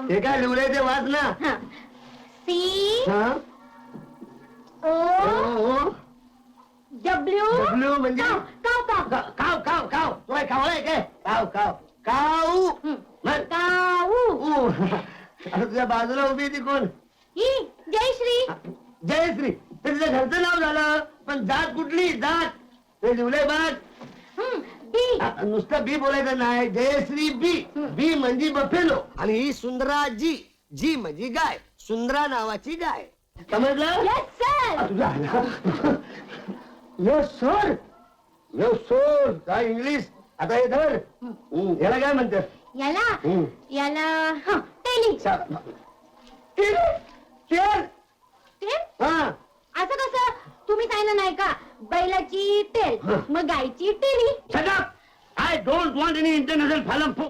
लिहिलं हे काय ते वाच ना सी. हा? ओ. ओ, ओ. डब्ल्यू. W म्हणजे? काव काव का- काव काव काव. तो आहे काय काव काव. काऊ हं. म्हण. काऊ ऊ. आता तुझ्या बाजूला उभी ती कोण? ही जयश्री. जयश्री. ते तिच्या घरचं नाव झालं. पण जात कुठली? जात. ते लिहिलंय बघ हं, बी आ, नुसतं बी बोलायचं नाही. जयश्री बी. बी म्हणजे बफेलो. आणि ही सुंदरा जी जी म्हणजे गाय. सुंदरा नावाची गाय. समजलं? आ, तुझा यो सर यो सर काय इंग्लिश. आता हे धर. हम्म, याला काय म्हणतात याला? हं. याला हं, चेअर टेल हा असं कसं पाहिलं नाही का? बैलाची तेल मग गायची तेली. I don't want any international फॉलम फ